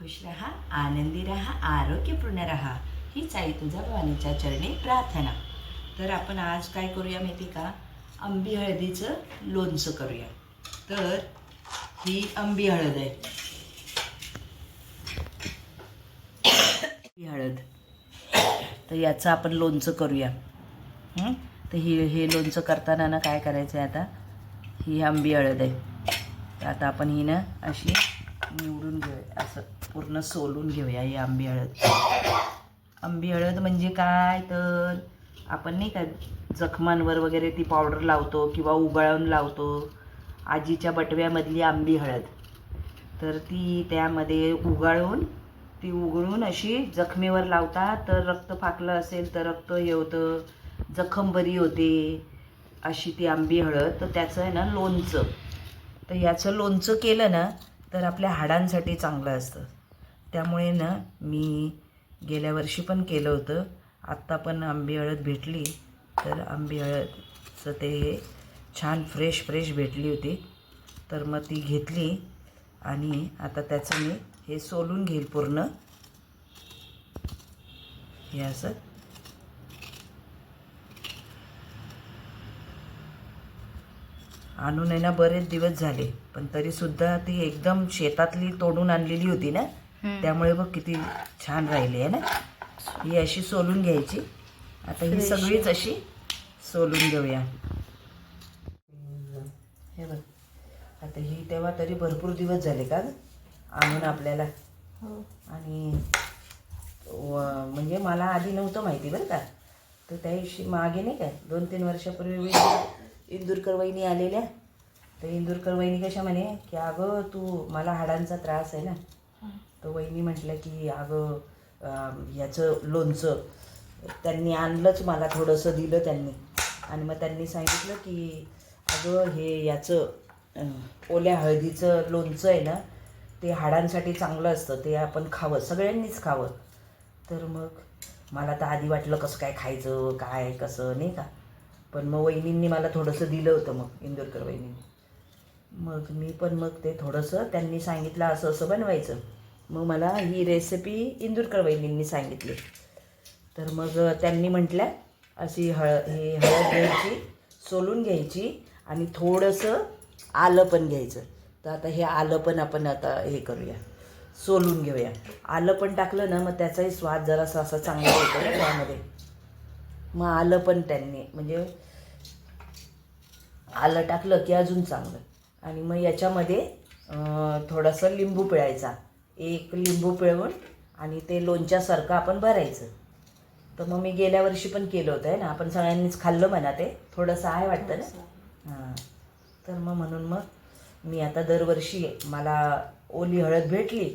खुश रहा आनंदी रहा आरोग्यपूर्ण रहा हीच आई तुझ्या भवानीच्या चरणी प्रार्थना. तर आपण आज काय करूया माहिती का? आंबी हळदीचं लोणचं करूया. तर ही आंबी हळद आहे. ही हळद. तर याचं आपण लोणचं करूया. तर ही हे लोणचं करताना ना काय करायचं आहे आता? ही आंबी हळद आहे. तर आता आपण ही ना अशी निवडून घेऊया. असं. पूर्ण सोलून घेऊया ही आंबी हळद आंबी हळद म्हणजे काय? तर आपण नाही का जखमांवर वगैरे ती पावडर लावतो किंवा उगाळून लावतो आजीच्या बटव्यामधली आंबी हळद. तर ती त्यामध्ये उगाळून ती उगळून अशी जखमेवर लावतात तर रक्त फाकलं असेल तर रक्त हे होतं जखम बरी होते अशी ती आंबी हळद. तर त्याचं आहे ना लोणचं. तर याचं लोणचं केलं ना तर आपल्या हाडांसाठी चांगलं असतं. त्यामुळे ना मी गेल्या वर्षी पण केलं होतं. आत्ता पण आंबी हळद भेटली. तर आंबी हळदचं ते छान फ्रेश फ्रेश भेटली होती. तर मग ती घेतली आणि आता त्याचं मी हे सोलून घेईल पूर्ण. हे असं. आणून आहे ना बरेच दिवस झाले. पण तरीसुद्धा ती एकदम शेतातली तोडून आणलेली होती ना. त्यामुळे बघ किती छान राहिली आहे ना? ही अशी सोलून घ्यायची. आता ही सगळीच अशी सोलून घेऊया. हे बघ. आता ही तेव्हा तरी भरपूर दिवस झाले का? आणून आपल्याला. आणि व- म्हणजे मला आधी नव्हतं माहिती बरं का. तर त्या दिवशी मागे नाही काय दोन तीन वर्षापूर्वी इंदूर इंदूरकर वहिनी आलेल्या. तर इंदूरकर वहिनी कशा म्हणे की अगं तू मला हाडांचा त्रास आहे ना. तर वहिनी म्हटलं की अगं याचं लोणचं. त्यांनी आणलंच मला थोडंसं दिलं त्यांनी. आणि मग त्यांनी सांगितलं की अगं हे याचं ओल्या हळदीचं लोणचं आहे ना ते हाडांसाठी चांगलं असतं ते आपण खावं सगळ्यांनीच खावं. तर मग मला तर आधी वाटलं कसं काय खायचं काय कसं नाही का? पण मग वहिनींनी मला थोडंसं दिलं होतं मग इंदोरकर वहिनींनी. मग मी पण मग ते थोडंसं त्यांनी सांगितलं असं असं बनवायचं. मग मला ही रेसिपी इंदूरकर वहिनींनी सांगितली. तर मग त्यांनी म्हटल्या अशी हळ हे हळद घ्यायची सोलून घ्यायची आणि थोडंसं आलं पण घ्यायचं. तर आता हे आलं पण आपण आता हे करूया. सोलून घेऊया. आलं पण टाकलं ना मग त्याचाही स्वाद जरासा असा चांगला होतो ना त्यामध्ये. मग आलं पण त्यांनी म्हणजे आलं टाकलं की अजून चांगलं. आणि मग याच्यामध्ये थोडासा लिंबू पिळायचा. एक लिंबू पिळवून आणि ते लोणच्यासारखं आपण भरायचं. तर मग मी गेल्या वर्षी पण केलं होतं आहे ना? आपण सगळ्यांनीच खाल्लं म्हणा ते. थोडंसं आहे वाटतं ना? हां. तर मग म्हणून मग मी आता दरवर्षी मला ओली हळद भेटली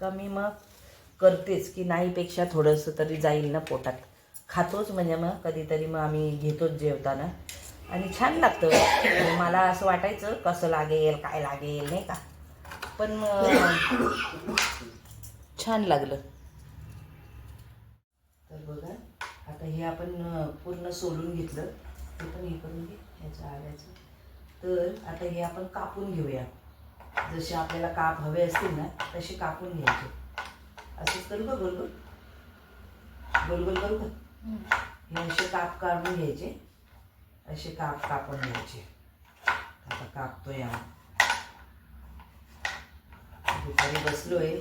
का मी मग करतेच की नाहीपेक्षा थोडंसं तरी जाईल ना पोटात. खातोच म्हणजे मग कधीतरी मग आम्ही घेतोच जेवताना. आणि छान लागतं. मला असं वाटायचं कसं लागेल काय लागेल नाही का? पण छान लागलं. तर बघा आता हे आपण पूर्ण सोलून घेतलं. ते पण हे करून घे ह्याचं आल्याचं. तर आता हे आपण कापून घेऊया. जसे आपल्याला काप हवे असतील ना तसे कापून घ्यायचे. असंच करू का गोल गोल गोल गोल करू का? हे असे काप काढून घ्यायचे. असे काप कापून घ्यायचे. आता कापतोय आम्ही दुपारी आहे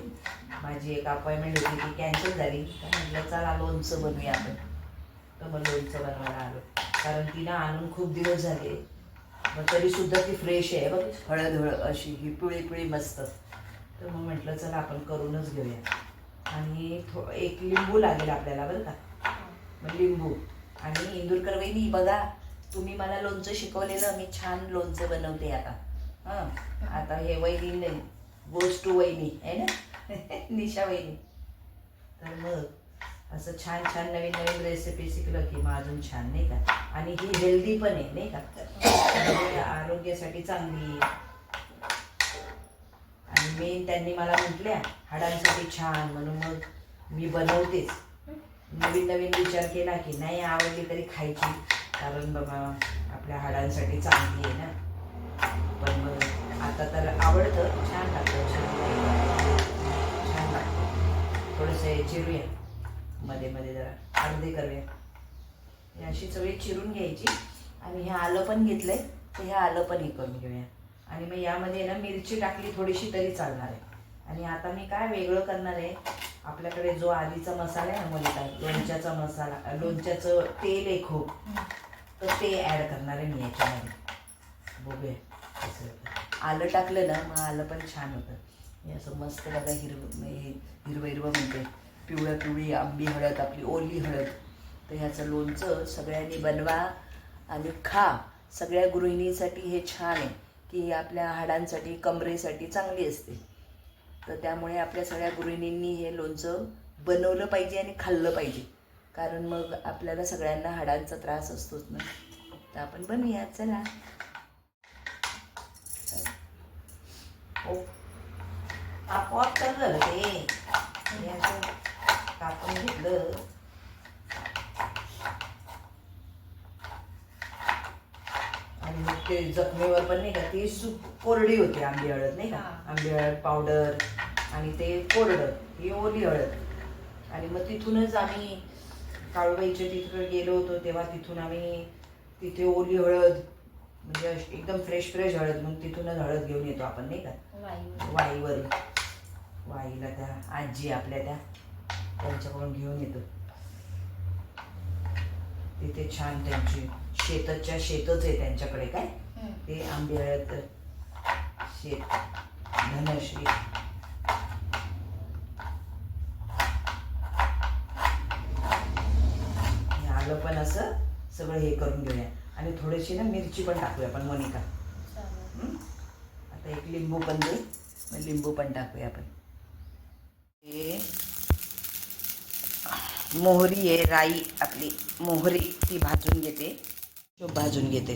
माझी एक अपॉइंटमेंट होती ती कॅन्सल झाली. तर म्हटलं चला लोणचं बनवूया आपण. तर मग लोणचं बनवायला आलो. कारण तिनं आणून खूप दिवस झाले. मग तरीसुद्धा ती फ्रेश आहे. बघ हळद हळद अशी ही पिळी पिळी मस्त. तर मग म्हटलं चला आपण करूनच घेऊया. आणि थो एक लिंबू लागेल आपल्याला बरं का? मग लिंबू. आणि इंदूरकर वहिनी बघा तुम्ही मला लोणचं शिकवलेलं. मी छान लोणचं बनवते आता. हां. आता हे वहिनी गोष्ट वहिनी आहे ना? निशा वहिनी. तर मग असं छान छान नवीन नवीन रेसिपी शिकलं की मग अजून छान नाही का? आणि ही हेल्दी पण आहे नाही का? आरोग्यासाठी चांगली आणि मेन त्यांनी मला म्हटल्या हाडांसाठी छान. म्हणून मग मी बनवतेच. नवीन नवीन विचार केला की नाही आवडली तरी खायची. कारण बाबा आपल्या हाडांसाठी चांगली आहे ना. आता तर आवडतं. छान लागतं छान लागतं. हे चिरूया. मध्ये मध्ये जरा अर्धे करूया. हे अशी सगळी चिरून घ्यायची. आणि हे आलं पण घेतलंय तर हे आलं पण हे करून घेऊया. आणि मग यामध्ये ना मिरची टाकली थोडीशी तरी चालणार आहे. आणि आता मी काय वेगळं करणार आहे? आपल्याकडे जो आधीचा मसाला आहे ना मोनिका लोणच्याचा मसाला लोणच्याचं तेल आहे खूप. तर ते ॲड करणार आहे मी याच्यामध्ये. बघूया. आलं टाकलं ना मग आलं पण छान होतं. हे असं मस्त बघा हिरवं हे हिरवं हिरवं म्हणते पिवळं पिवळी आंबी हळद आपली ओली हळद. तर ह्याचं लोणचं सगळ्यांनी बनवा आणि खा. सगळ्या गृहिणीसाठी हे छान आहे की आपल्या हाडांसाठी कमरेसाठी चांगली असते. तर त्यामुळे आपल्या सगळ्या गृहिणींनी हे लोणचं बनवलं पाहिजे आणि खाल्लं पाहिजे. कारण मग आपल्याला सगळ्यांना हाडांचा त्रास असतोच ना. तर आपण बनवूया चला. आपोआप तर झालं ते असं कापून घेतलं. आणि मग ते जखमेवर पण नाही का ती सु कोरडी होती आंबी हळद नाही का? आंबी हळद पावडर आणि ते कोरडं ही ओली हळद. आणि मग तिथूनच आम्ही काळूबाईच्या तिकडे गेलो होतो तेव्हा तिथून आम्ही तिथे ओली हळद म्हणजे एकदम फ्रेश फ्रेश हळद मग तिथूनच हळद घेऊन येतो आपण नाही का? वाईवर. वाईला त्या आजी आपल्या त्या त्यांच्याकडून घेऊन येतो. तिथे छान त्यांची शेतच्या शेतच आहे त्यांच्याकडे काय? ते आंबे हळद शेत धनश्री. आलं पण असं सगळं हे करून घेऊया. आणि थोडीशी ना मिरची पण टाकूया आपण मोनिका? आता एक लिंबू पण दे मग लिंबू पण टाकूया आपण. हे मोहरी आहे राई आपली. मोहरी ती भाजून घेते. शोप भाजून घेते.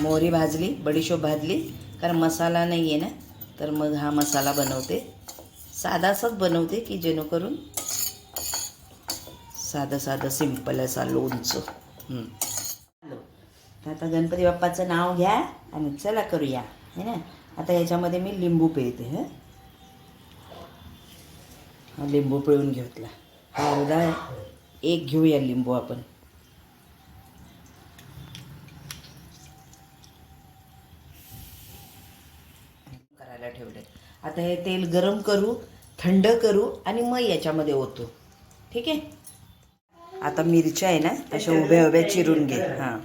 मोहरी भाजली बडीशोप भाजली. कारण मसाला नाही आहे ना तर मग हा मसाला बनवते. साधासाच बनवते की जेणेकरून साधं साधं सिंपल असा लोणचं. आता गणपती बाप्पाचं नाव घ्या आणि चला करूया. है ना? आता याच्यामध्ये मी लिंबू पिळते हं? हा लिंबू पिळून घेतला हा अर्धा एक घेऊया लिंबू आपण. करायला ठेवले. आता हे तेल गरम करू थंड करू आणि मग याच्यामध्ये ओतू. ठीक आहे? आता मिरच्या आहे ना अशा उभ्या उभ्या चिरून घे. हां.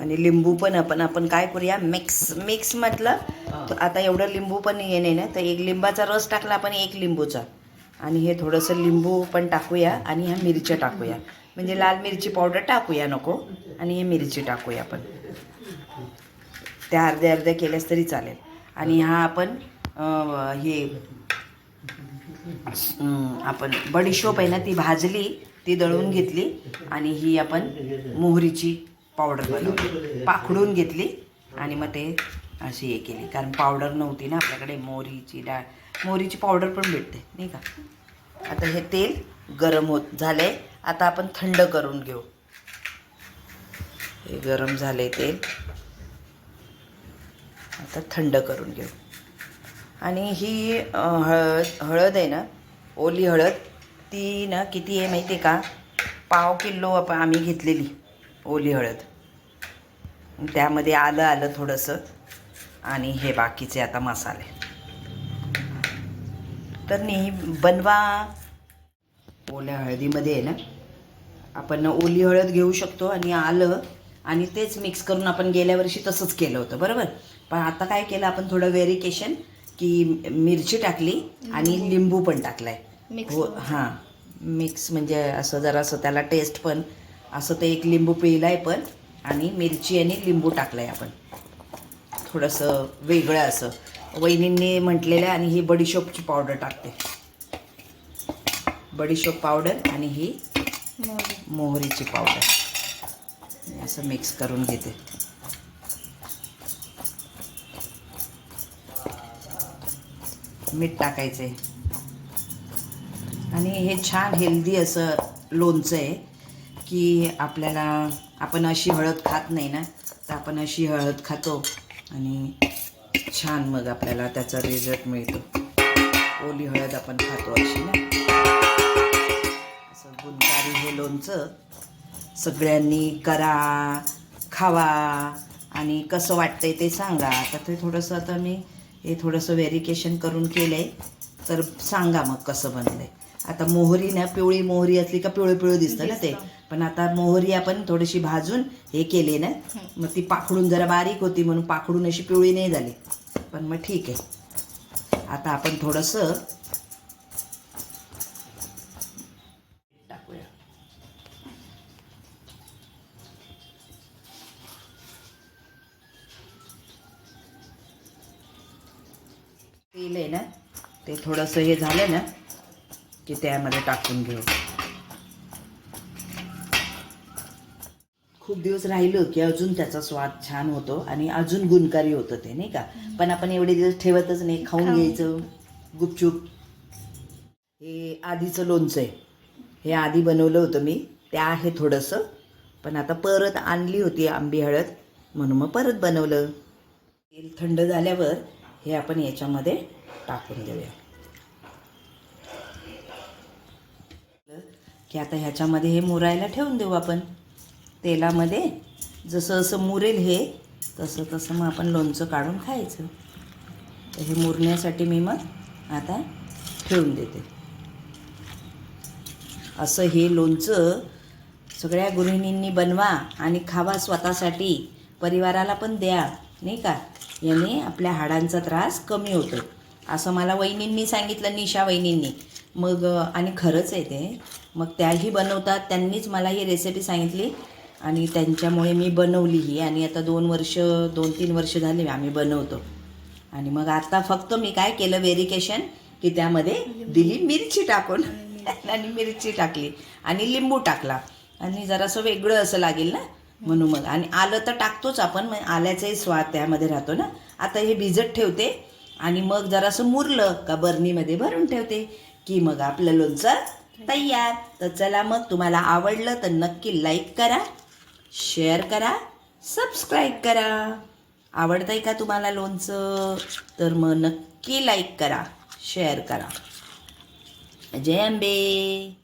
आणि लिंबू पण आपण आपण काय करूया? मिक्स मिक्स म्हटलं तर आता एवढं लिंबू पण ये नाही ना तर एक लिंबाचा रस टाकला आपण एक लिंबूचा. आणि हे थोडंसं लिंबू पण टाकूया आणि ह्या मिरच्या टाकूया. म्हणजे लाल मिरची पावडर टाकूया नको आणि हे मिरची टाकूया आपण. त्या अर्ध्या अर्ध्या केल्यास तरी चालेल. आणि हा आपण हे आपण बडीशोप आहे ना ती भाजली ती दळून घेतली आणि ही आपण मोहरीची पावडर बनवली. पाखडून घेतली आणि मग ते अशी हे केली. कारण पावडर नव्हती ना आपल्याकडे मोहरीची डाळ. मोहरीची पावडर पण भेटते नाही का? आता हे तेल गरम होत झाले आता आपण थंड करून घेऊ. हे गरम झाले तेल. आता थंड करून घेऊ. आणि ही हळद हळद आहे ना? ओली हळद ती ना किती आहे माहिती आहे का? पाव किलो आपण आम्ही घेतलेली ओली हळद. त्यामध्ये आलं आलं थोडंसं आणि हे बाकीचे आता मसाले. तर नेहमी बनवा. ओल्या हळदीमध्ये आहे ना आपण ओली हळद घेऊ शकतो आणि आलं आणि तेच मिक्स करून आपण गेल्या वर्षी तसंच केलं होतं बरोबर? पण आता काय केलं आपण थोडं व्हेरिकेशन की मिरची टाकली आणि लिंबू पण टाकलाय. Mix हो हां. मिक्स म्हणजे असं जरासं त्याला टेस्ट पण असं ते एक लिंबू पिळलाय पण आणि मिरची आणि लिंबू टाकलंय आपण. थोडंसं वेगळं असं. वहिनींनी म्हटलेलं आणि ही बडीशोपची पावडर टाकते. बडीशोप पावडर आणि ही मोहरीची पावडर असं मिक्स करून घेते. मीठ टाकायचं आहे आणि हे छान हेल्दी असं लोणचं आहे की आपल्याला आपण अशी हळद खात नाही ना तर आपण अशी हळद खातो आणि छान मग आपल्याला त्याचा रिझल्ट मिळतो. ओली हळद आपण खातो अशी ना. असं गुणकारी हे लोणचं. सगळ्यांनी करा खावा आणि कसं वाटतंय ते सांगा. आता ते थोडंसं आता मी हे थोडंसं व्हेरिकेशन करून केलं आहे तर सांगा मग कसं बनलं आहे आता मोहरी ना पिवळी मोहरी असली का पिवळं पिवळं दिसतं ना ते. पण आता मोहरी आपण थोडीशी भाजून हे केली ना मग ती पाखडून जरा बारीक होती म्हणून पाखडून अशी पिवळी नाही झाली. पण मग ठीक आहे. आता आपण थोडंसं टाकूया. तेल आहे ना ते थोडंसं हे झालं ना की त्यामध्ये टाकून घेऊ. खूप दिवस राहिलं की अजून त्याचा स्वाद छान होतो आणि अजून गुणकारी होतं ते नाही का? पण आपण एवढे दिवस ठेवतच नाही खाऊन. घ्यायचं. गुपचूप. हे आधीचं लोणचं आहे. हे आधी बनवलं होतं मी. ते आहे थोडंसं. पण आता परत आणली होती आंबी हळद. म्हणून मग परत बनवलं. तेल थंड झाल्यावर हे आपण याच्यामध्ये टाकून देऊया. की आता ह्याच्यामध्ये हे मुरायला ठेवून देऊ आपण. तेलामध्ये जसं जसं मुरेल हे तसं तसं मग आपण लोणचं काढून खायचं. तर हे मुरण्यासाठी मी मग आता ठेवून देते. असं हे लोणचं सगळ्या गृहिणींनी बनवा आणि खावा स्वतःसाठी. परिवाराला पण द्या नाही का? याने आपल्या हाडांचा त्रास कमी होतो. असं मला वहिनींनी सांगितलं निशा वहिनींनी. मग आणि खरंच आहे ते. मग त्याही बनवतात. त्यांनीच मला ही रेसिपी सांगितली. आणि त्यांच्यामुळे मी बनवली ही. आणि आता दोन वर्ष दोन तीन वर्ष झाली आम्ही बनवतो. आणि मग आता फक्त मी काय केलं व्हेरिकेशन की त्यामध्ये दिली मिरची टाकून. आणि मिरची टाकली. आणि लिंबू टाकला. आणि जरासं वेगळं असं लागेल ना? म्हणून मग. आणि आलं तर टाकतोच आपण. मग आल्याचाही स्वाद त्यामध्ये राहतो ना? आता हे भिजत ठेवते. आणि मग जरासं मुरलं का बरणीमध्ये भरून ठेवते. की मग आपलं लोणचं तयार. तर चला मग तुम्हाला आवडलं तर नक्की लाईक करा शेअर करा सबस्क्राईब करा. आवडतंय का तुम्हाला लोणचं? तर मग नक्की लाईक करा शेअर करा. जय अंबे